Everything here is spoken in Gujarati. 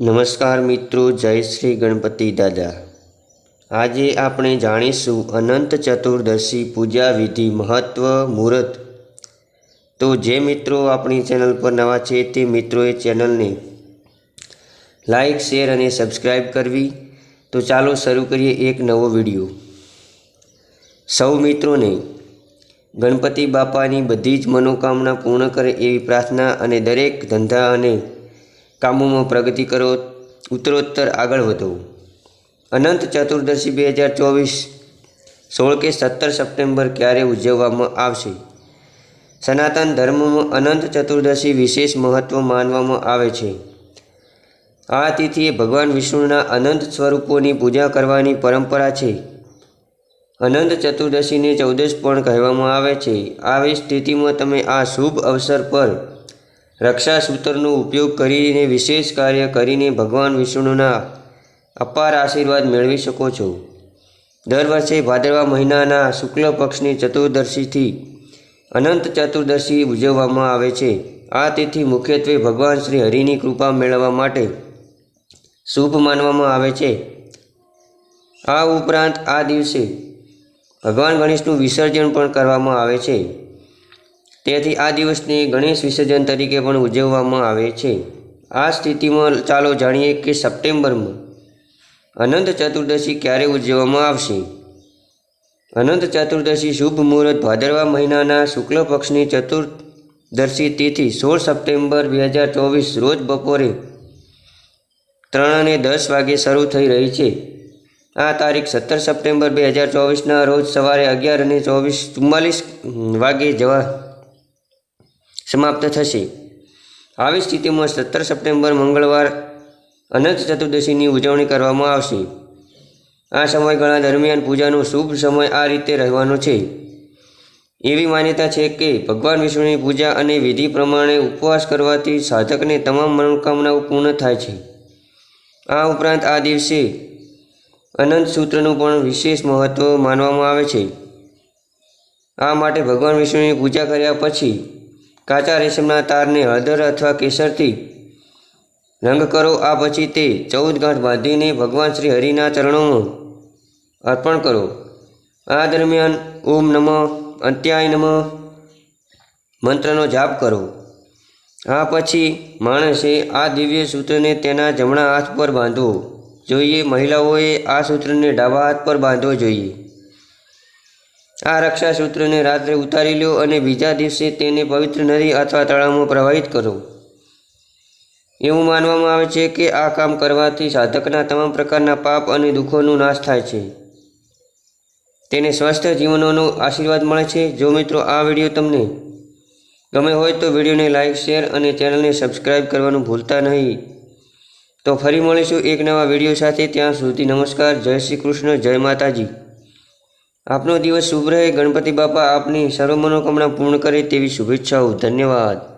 નમસ્કાર મિત્રો, જય શ્રી ગણપતિ દાદા. આજે આપણે જાણીશું અનંત ચતુર્દશી પૂજા વિધિ મહત્વ મુહૂર્ત. તો જે મિત્રો આપણી ચેનલ પર નવા છે તે મિત્રોએ ચેનલને લાઈક, શેર અને સબસ્ક્રાઈબ કરવી. તો ચાલો શરૂ કરીએ એક નવો વીડિયો. સૌ મિત્રોને ગણપતિ બાપાની બધી જ મનોકામના પૂર્ણ કરે એવી પ્રાર્થના અને દરેક ધંધા અને કામોમાં પ્રગતિ કરો, ઉત્તરોત્તર આગળ વધો. અનંત ચતુર્દશી બે હજાર ચોવીસ સોળ કે સત્તર સપ્ટેમ્બર ક્યારે ઉજવવામાં આવશે? સનાતન ધર્મમાં અનંત ચતુર્દશી વિશેષ મહત્ત્વ માનવામાં આવે છે. આ તિથિએ ભગવાન વિષ્ણુના અનંત સ્વરૂપોની પૂજા કરવાની પરંપરા છે. અનંત ચતુર્દશીને ચૌદશ પણ કહેવામાં આવે છે. આવી સ્થિતિમાં તમે આ શુભ અવસર પર રક્ષાસૂત્રનો ઉપયોગ કરીને વિશેષ કાર્ય કરીને ભગવાન વિષ્ણુના અપાર આશીર્વાદ મેળવી શકો છો. દર વર્ષે ભાદરવા મહિનાના શુક્લ પક્ષની ચતુર્દશીથી અનંત ચતુર્દશી ઉજવવામાં આવે છે. આ તિથિ મુખ્યત્વે ભગવાન શ્રી હરિની કૃપા મેળવવા માટે શુભ માનવામાં આવે છે. આ ઉપરાંત આ દિવસે ભગવાન ગણેશનું વિસર્જન પણ કરવામાં આવે છે. તેથી આ દિવસને ગણેશ વિસર્જન તરીકે પણ ઉજવવામાં આવે છે. આ સ્થિતિમાં ચાલો જાણીએ કે સપ્ટેમ્બરમાં અનંત ચતુર્દશી ક્યારે ઉજવવામાં આવશે. અનંત ચતુર્દશી શુભ મુહૂર્ત ભાદરવા મહિનાના શુક્લ પક્ષની ચતુર્દશી તિથિ સોળ સપ્ટેમ્બર બે હજાર ચોવીસ રોજ બપોરે ત્રણ અને દસ વાગે શરૂ થઈ રહી છે. આ તારીખ સત્તર સપ્ટેમ્બર બે હજાર ચોવીસના રોજ સવારે અગિયાર અને ચોવીસ ચુમ્માલીસ વાગે જવા સમાપ્ત થશે. આવી સ્થિતિમાં સત્તર સપ્ટેમ્બર, મંગળવાર, અનંત ચતુર્દશીની ઉજવણી કરવામાં આવશે. આ સમયગાળા દરમિયાન પૂજાનો શુભ સમય આ રીતે રહેવાનો છે. એવી માન્યતા છે કે ભગવાન વિષ્ણુની પૂજા અને વિધિ પ્રમાણે ઉપવાસ કરવાથી સાધકને તમામ મનોકામનાઓ પૂર્ણ થાય છે. આ ઉપરાંત આ દિવસે અનંત સૂત્રનું પણ વિશેષ મહત્ત્વ માનવામાં આવે છે. આ માટે ભગવાન વિષ્ણુની પૂજા કર્યા પછી કાચા રેશમના તારને હળદર અથવા કેસરથી રંગ કરો. આ પછી તે ચૌદ ગાંઠ બાંધીને ભગવાન શ્રી હરિના ચરણોમાં અર્પણ કરો. આ દરમિયાન ઓમ નમઃ, અંત્યાય નમઃ મંત્રનો જાપ કરો. આ પછી માણસે આ દિવ્ય સૂત્રને તેના જમણા હાથ પર બાંધવો જોઈએ. મહિલાઓએ આ સૂત્રને ડાબા હાથ પર બાંધવો જોઈએ. આ રક્ષા સૂત્રને રાત્રે ઉતારી લો અને બીજા દિવસે તેને પવિત્ર નદી અથવા તળાવમાં પ્રવાહિત કરો. એવું માનવામાં આવે છે કે આ કામ કરવાથી સાધકના તમામ પ્રકારના પાપ અને દુઃખોનો નાશ થાય છે. તેને સ્વસ્થ જીવનોનો આશીર્વાદ મળે છે. જો મિત્રો, આ વીડિયો તમને ગમે હોય તો વિડીયોને લાઇક શેર અને ચેનલને સબસ્ક્રાઈબ કરવાનું ભૂલતા નહીં. તો ફરી મળીશું એક નવા વીડિયો સાથે. ત્યાં સુધી નમસ્કાર. જય શ્રી કૃષ્ણ. જય માતાજી. આપનો દિવસ શુભ રહે. ગણપતિ બાપા આપની સર્વ મનોકામના પૂર્ણ કરે તેવી શુભેચ્છાઓ. ધન્યવાદ.